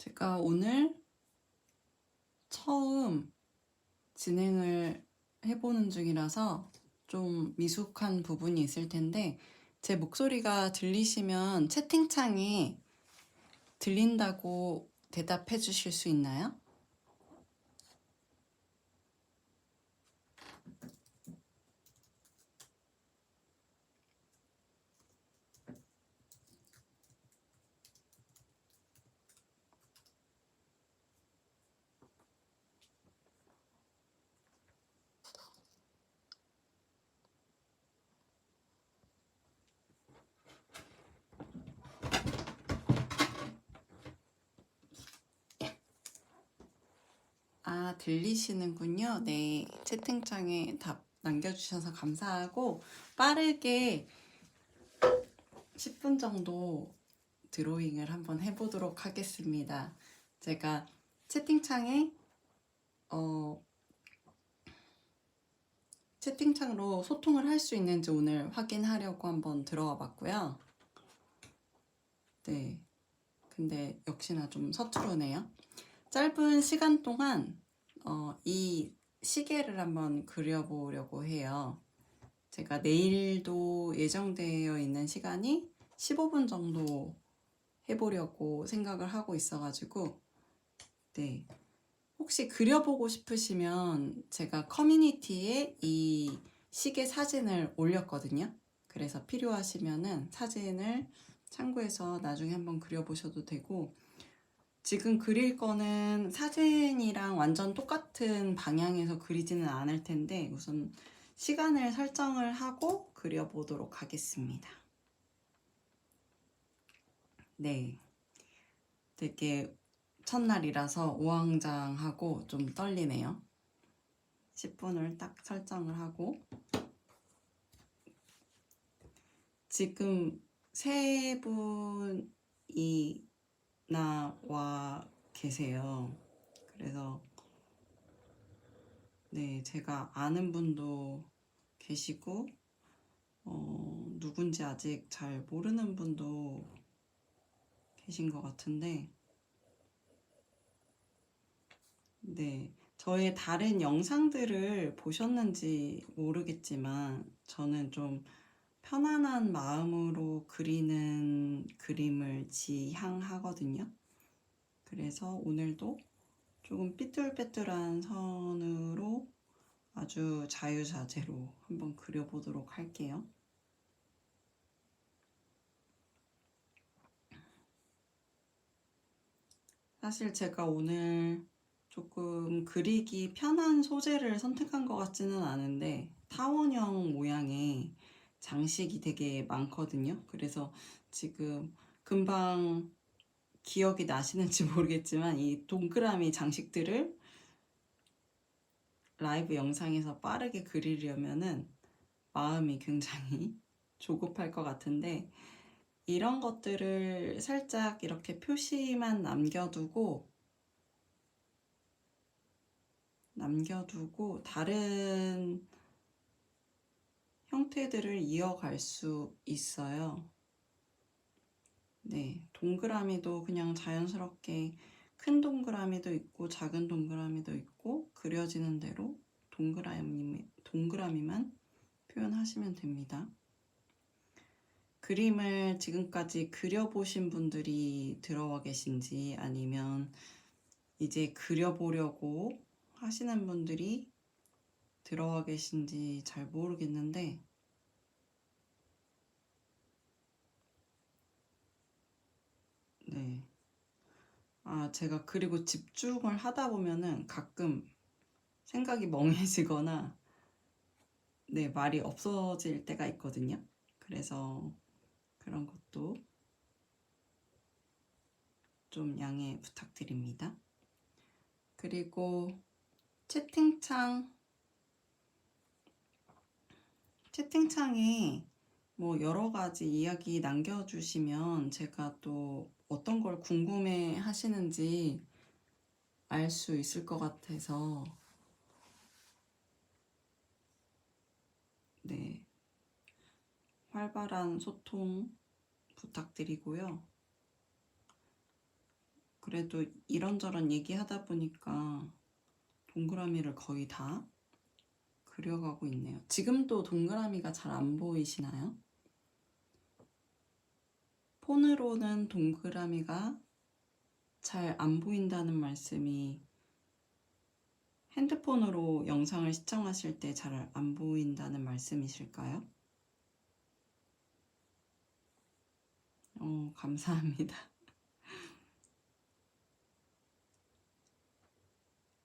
제가 오늘 처음 진행을 해보는 중이라서 좀 미숙한 부분이 있을 텐데 제 목소리가 들리시면 채팅창에 들린다고 대답해 주실 수 있나요? 아, 들리시는군요. 네, 채팅창에 답 남겨주셔서 감사하고 빠르게 10분 정도 드로잉을 한번 해보도록 하겠습니다. 제가 채팅창에 어, 채팅창으로 소통을 할 수 있는지 오늘 확인하려고 한번 들어와 봤고요. 네. 근데 역시나 좀 서투르네요. 짧은 시간 동안 어, 이 시계를 한번 그려보려고 해요. 제가 내일도 예정되어 있는 시간이 15분 정도 해보려고 생각을 하고 있어가지고, 네. 혹시 그려보고 싶으시면 제가 커뮤니티에 이 시계 사진을 올렸거든요. 그래서 필요하시면은 사진을 참고해서 나중에 한번 그려보셔도 되고, 지금 그릴 거는 사진이랑 완전 똑같은 방향에서 그리지는 않을 텐데 우선 시간을 설정을 하고 그려보도록 하겠습니다. 네. 되게 첫날이라서 우왕좌왕하고 좀 떨리네요. 10분을 딱 설정을 하고 지금 세 분이 나와 계세요. 그래서 네, 제가 아는 분도 계시고 어, 누군지 아직 잘 모르는 분도 계신 것 같은데 네, 저의 다른 영상들을 보셨는지 모르겠지만 저는 좀 편안한 마음으로 그리는 그림을 지향하거든요. 그래서 오늘도 조금 삐뚤빼뚤한 선으로 아주 자유자재로 한번 그려보도록 할게요. 사실 제가 오늘 조금 그리기 편한 소재를 선택한 것 같지는 않은데 타원형 모양의 장식이 되게 많거든요. 그래서 지금 금방 기억이 나시는지 모르겠지만 이 동그라미 장식들을 라이브 영상에서 빠르게 그리려면은 마음이 굉장히 조급할 것 같은데 이런 것들을 살짝 이렇게 표시만 남겨두고 남겨두고 다른 형태들을 이어갈 수 있어요. 네, 동그라미도 그냥 자연스럽게 큰 동그라미도 있고 작은 동그라미도 있고 그려지는 대로 동그라미, 동그라미만 표현하시면 됩니다. 그림을 지금까지 그려보신 분들이 들어와 계신지 아니면 이제 그려보려고 하시는 분들이 들어와 계신지 잘 모르겠는데 네. 아, 제가 그리고 집중을 하다 보면은 가끔 생각이 멍해지거나 네, 말이 없어질 때가 있거든요. 그래서 그런 것도 좀 양해 부탁드립니다. 그리고 채팅창 채팅창에 뭐 여러 가지 이야기 남겨주시면 제가 또 어떤 걸 궁금해 하시는지 알 수 있을 것 같아서 네. 활발한 소통 부탁드리고요. 그래도 이런저런 얘기하다 보니까 동그라미를 거의 다 그려가고 있네요. 지금도 동그라미가 잘 안 보이시나요? 폰으로는 동그라미가 잘 안 보인다는 말씀이 핸드폰으로 영상을 시청하실 때 잘 안 보인다는 말씀이실까요? 어, 감사합니다.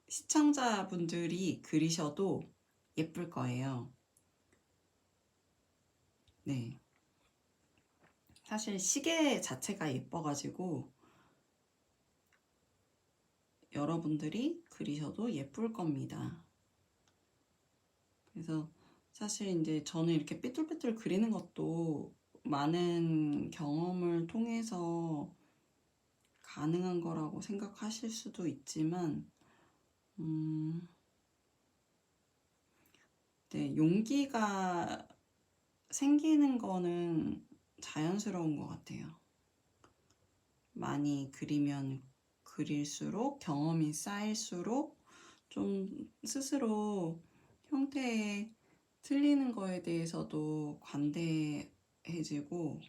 시청자분들이 그리셔도 예쁠 거예요. 네. 사실 시계 자체가 예뻐가지고 여러분들이 그리셔도 예쁠 겁니다. 그래서 사실 이제 저는 이렇게 삐뚤삐뚤 그리는 것도 많은 경험을 통해서 가능한 거라고 생각하실 수도 있지만, 음, 네, 용기가 생기는 거는 자연스러운 것 같아요. 많이 그리면 그릴수록 경험이 쌓일수록 좀 스스로 형태에 틀리는 거에 대해서도 관대해지고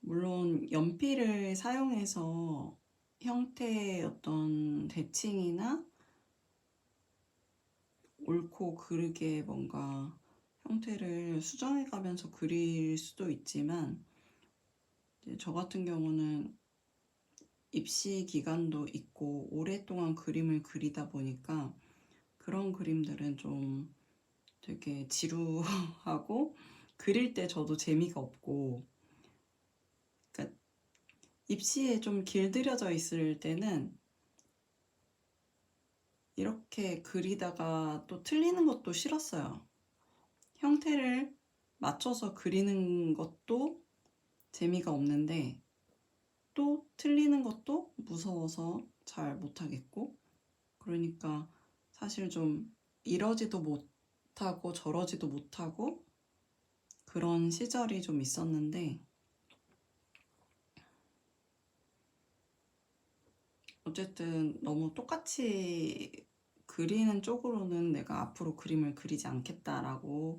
물론 연필을 사용해서 형태의 어떤 대칭이나 옳고 그르게 뭔가 형태를 수정해 가면서 그릴 수도 있지만 저 같은 경우는 입시 기간도 있고 오랫동안 그림을 그리다 보니까 그런 그림들은 좀 되게 지루하고 그릴 때 저도 재미가 없고 입시에 좀 길들여져 있을 때는 이렇게 그리다가 또 틀리는 것도 싫었어요. 형태를 맞춰서 그리는 것도 재미가 없는데 또 틀리는 것도 무서워서 잘 못하겠고 그러니까 사실 좀 이러지도 못하고 저러지도 못하고 그런 시절이 좀 있었는데 어쨌든 너무 똑같이 그리는 쪽으로는 내가 앞으로 그림을 그리지 않겠다라고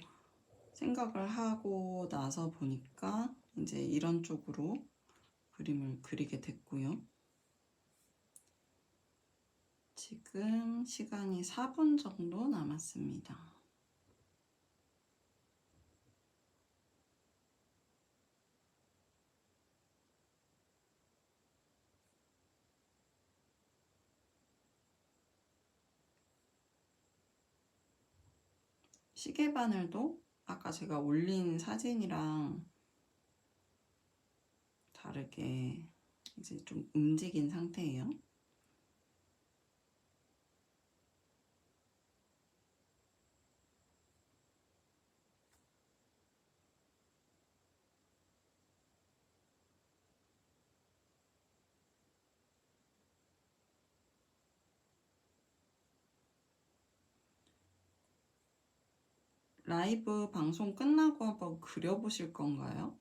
생각을 하고 나서 보니까 이제 이런 쪽으로 그림을 그리게 됐고요. 지금 시간이 4분 정도 남았습니다. 시계 바늘도 아까 제가 올린 사진이랑 다르게 이제 좀 움직인 상태예요. 라이브 방송 끝나고 한번 그려보실 건가요?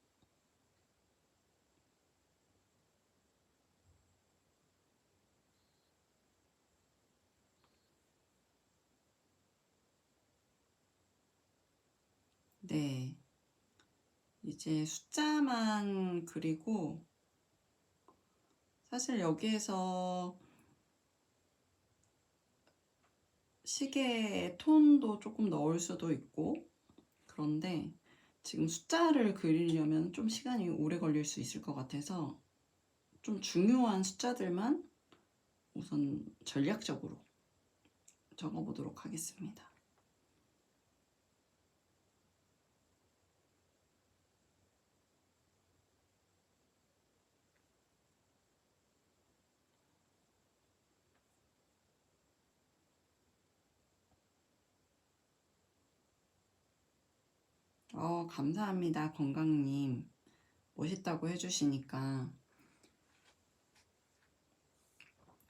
네. 이제 숫자만 그리고 사실 여기에서 시계의 톤도 조금 넣을 수도 있고 그런데 지금 숫자를 그리려면 좀 시간이 오래 걸릴 수 있을 것 같아서 좀 중요한 숫자들만 우선 전략적으로 적어보도록 하겠습니다. 어, 감사합니다, 건강님. 멋있다고 해주시니까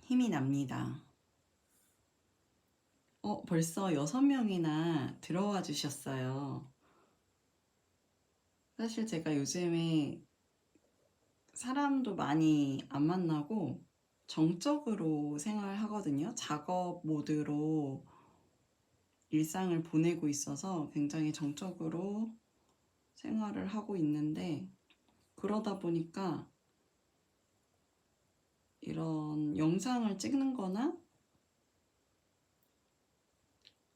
힘이 납니다. 어, 벌써 여섯 명이나 들어와 주셨어요. 사실 제가 요즘에 사람도 많이 안 만나고 정적으로 생활하거든요. 작업 모드로 일상을 보내고 있어서 굉장히 정적으로 생활을 하고 있는데 그러다 보니까 이런 영상을 찍는 거나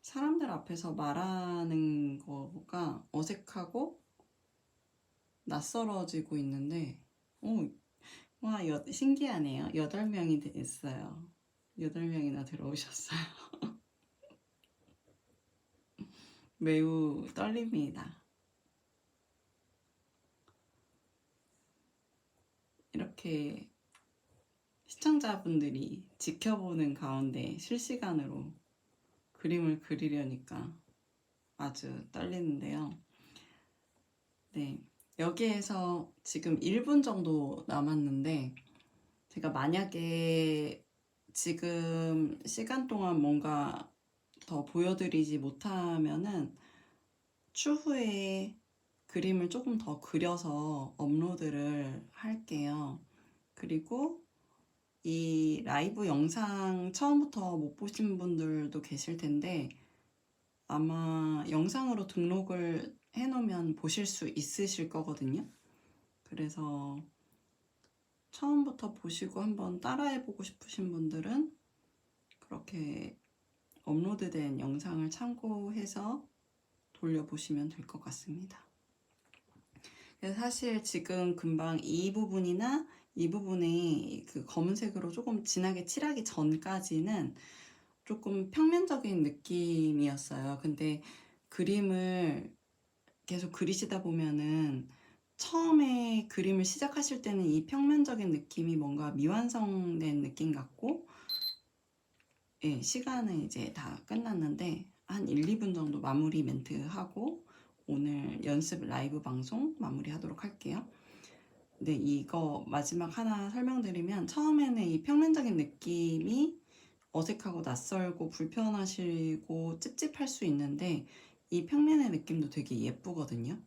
사람들 앞에서 말하는 거가 어색하고 낯설어지고 있는데, 오, 와, 여, 신기하네요. 여덟 명이 됐어요. 여덟 명이나 들어오셨어요. 매우 떨립니다. 이렇게 시청자분들이 지켜보는 가운데 실시간으로 그림을 그리려니까 아주 떨리는데요. 네. 여기에서 지금 1분 정도 남았는데, 제가 만약에 지금 시간 동안 뭔가 더 보여드리지 못하면은 추후에 그림을 조금 더 그려서 업로드를 할게요. 그리고 이 라이브 영상 처음부터 못 보신 분들도 계실 텐데 아마 영상으로 등록을 해놓으면 보실 수 있으실 거거든요. 그래서 처음부터 보시고 한번 따라해보고 싶으신 분들은 그렇게 업로드된 영상을 참고해서 돌려보시면 될 것 같습니다. 그래서 사실 지금 금방 이 부분이나 이 부분에 그 검은색으로 조금 진하게 칠하기 전까지는 조금 평면적인 느낌이었어요. 근데 그림을 계속 그리시다 보면은 처음에 그림을 시작하실 때는 이 평면적인 느낌이 뭔가 미완성된 느낌 같고 예, 시간은 이제 다 끝났는데 한 1, 2분 정도 마무리 멘트 하고 오늘 연습 라이브 방송 마무리 하도록 할게요. 네, 이거 마지막 하나 설명드리면 처음에는 이 평면적인 느낌이 어색하고 낯설고 불편하시고 찝찝할 수 있는데 이 평면의 느낌도 되게 예쁘거든요.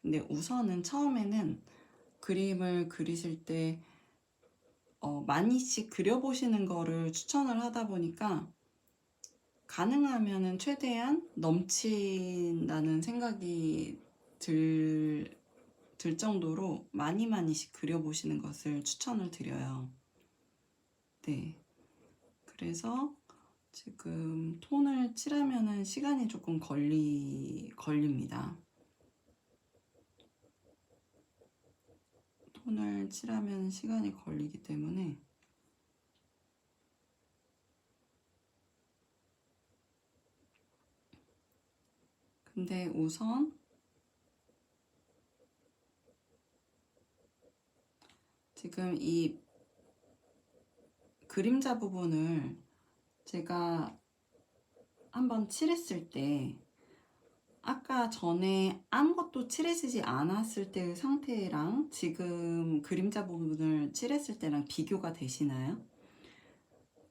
근데 우선은 처음에는 그림을 그리실 때 어, 많이씩 그려보시는 거를 추천을 하다 보니까 가능하면은 최대한 넘친다는 생각이 들, 들 정도로 많이 많이씩 그려보시는 것을 추천을 드려요. 네. 그래서 지금 톤을 칠하면은 시간이 조금 걸리, 걸립니다. 톤을 칠하면 시간이 걸리기 때문에 근데 우선 지금 이 그림자 부분을 제가 한번 칠했을 때 아까 전에 아무것도 칠해지지 않았을 때의 상태랑 지금 그림자 부분을 칠했을 때랑 비교가 되시나요?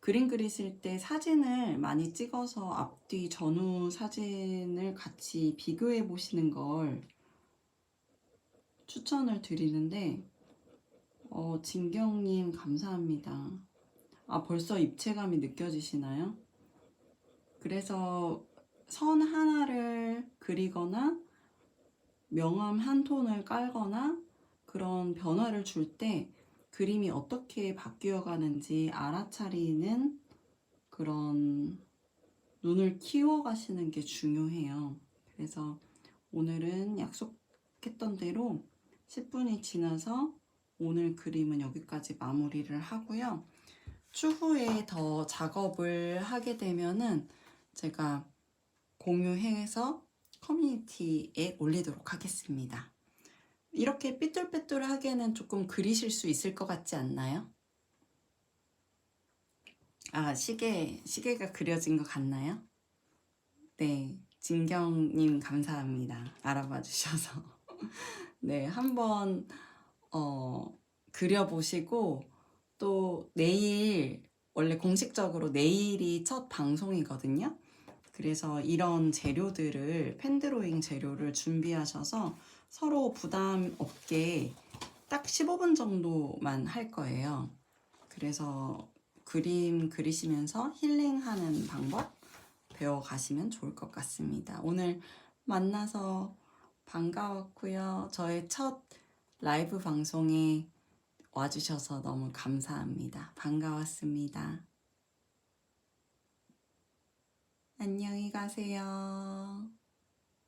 그림 그리실 때 사진을 많이 찍어서 앞뒤 전후 사진을 같이 비교해 보시는 걸 추천을 드리는데 어, 진경님 감사합니다. 아, 벌써 입체감이 느껴지시나요? 그래서 선 하나를 그리거나 명암 한 톤을 깔거나 그런 변화를 줄 때 그림이 어떻게 바뀌어 가는지 알아차리는 그런 눈을 키워 가시는 게 중요해요. 그래서 오늘은 약속했던 대로 10분이 지나서 오늘 그림은 여기까지 마무리를 하고요. 추후에 더 작업을 하게 되면은 제가 공유해서 커뮤니티에 올리도록 하겠습니다. 이렇게 삐뚤빼뚤하게는 조금 그리실 수 있을 것 같지 않나요? 아, 시계, 시계가 그려진 것 같나요? 네, 진경님 감사합니다. 알아봐 주셔서. 네, 한번, 어, 그려보시고, 또 내일, 원래 공식적으로 내일이 첫 방송이거든요. 그래서 이런 재료들을 펜드로잉 재료를 준비하셔서 서로 부담 없게 딱 15분 정도만 할 거예요. 그래서 그림 그리시면서 힐링하는 방법 배워가시면 좋을 것 같습니다. 오늘 만나서 반가웠고요. 저의 첫 라이브 방송에 와주셔서 너무 감사합니다. 반가웠습니다. 안녕히 가세요.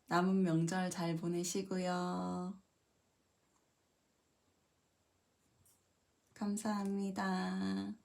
남은 명절 잘 보내시고요. 감사합니다.